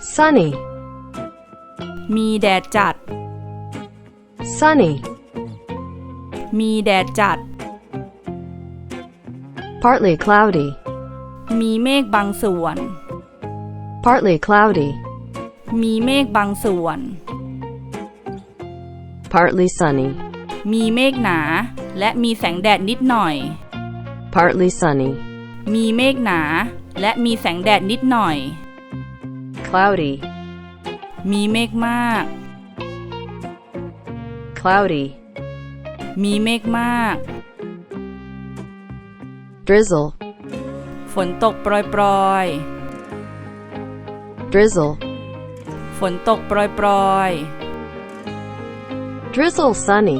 sunny, มีแดดจัด sunny, มีแดดจัด partly cloudy, มีเมฆบางส่วน partly cloudy, มีเมฆบางส่วน partly sunny, มีเมฆหนา และมีแสงแดดนิดหน่อย partly sunny, มีเมฆหนา และมีแสงแดดนิดหน่อย cloudy, มีเมฆมาก cloudy, มีเมฆมาก drizzle, ฝนตกโปรยปรอย drizzle, ๆฝนตกโปรยปรอยๆ drizzle sunny,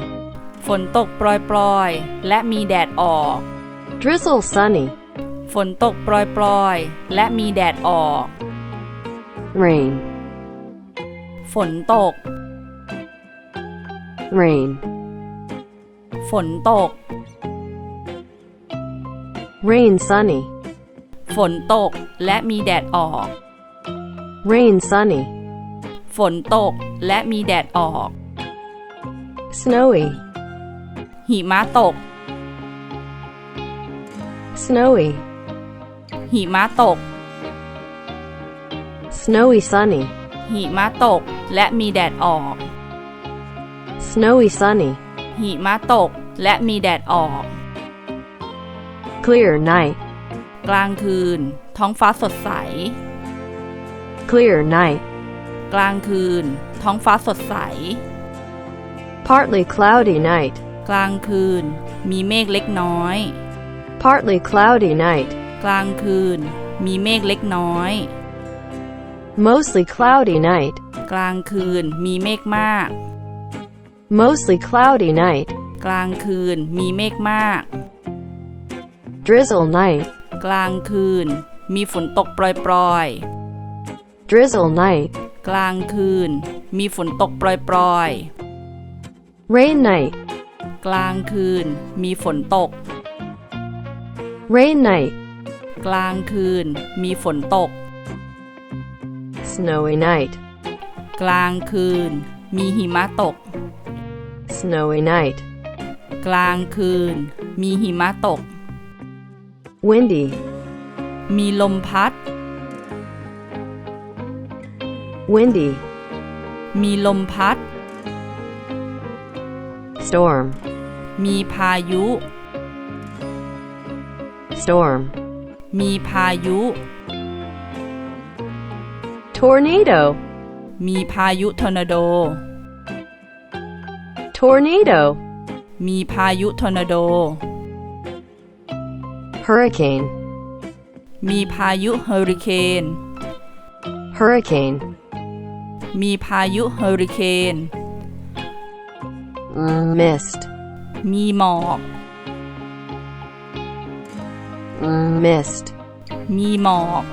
ฝนตกโปรยปรอยๆ และมีแดดออก drizzle sunny, ฝนตกโปรยปรอยๆ และมีแดดออก rain, ฝนตก rain, ฝนตก rain sunny, ฝนตกและมีแดดออก rain sunny, ฝนตกและมีแดดออก snowy, หิมะตก snowy, หิมะตก snowy sunny, หิมะตกและมีแดดออก snowy sunny, หิมะตกและมีแดดออก clear night, กลางคืน ท้องฟ้าสดใส clear night, กลางคืน ท้องฟ้าสดใส partly cloudy night, กลางคืน มีเมฆเล็กน้อย partly cloudy night, กลางคืน มีเมฆเล็กน้อย mostly cloudy night, กลางคืนมีเมฆมาก mostly cloudy night, กลางคืนมีเมฆมาก drizzle night, กลางคืน มีฝนตกโปรย drizzle night, ๆกลางคืน มีฝนตกโปรย rain night, ๆกลางคืน มีฝนตก rain night, กลางคืน มีฝนตก snowy night, กลางคืน มีหิมะตก snowy night, กลางคืน มีหิมะตก windy, มีลมพัด windy, มีลมพัด storm, มีพายุ storm, มีพายุ tornado, มีพายุทอร์นาโด tornado, มีพายุทอร์นาโด hurricane, มีพายุเฮอริเคน hurricane, มีพายุเฮอริเคน mist, มีหมอก mist, มีหมอก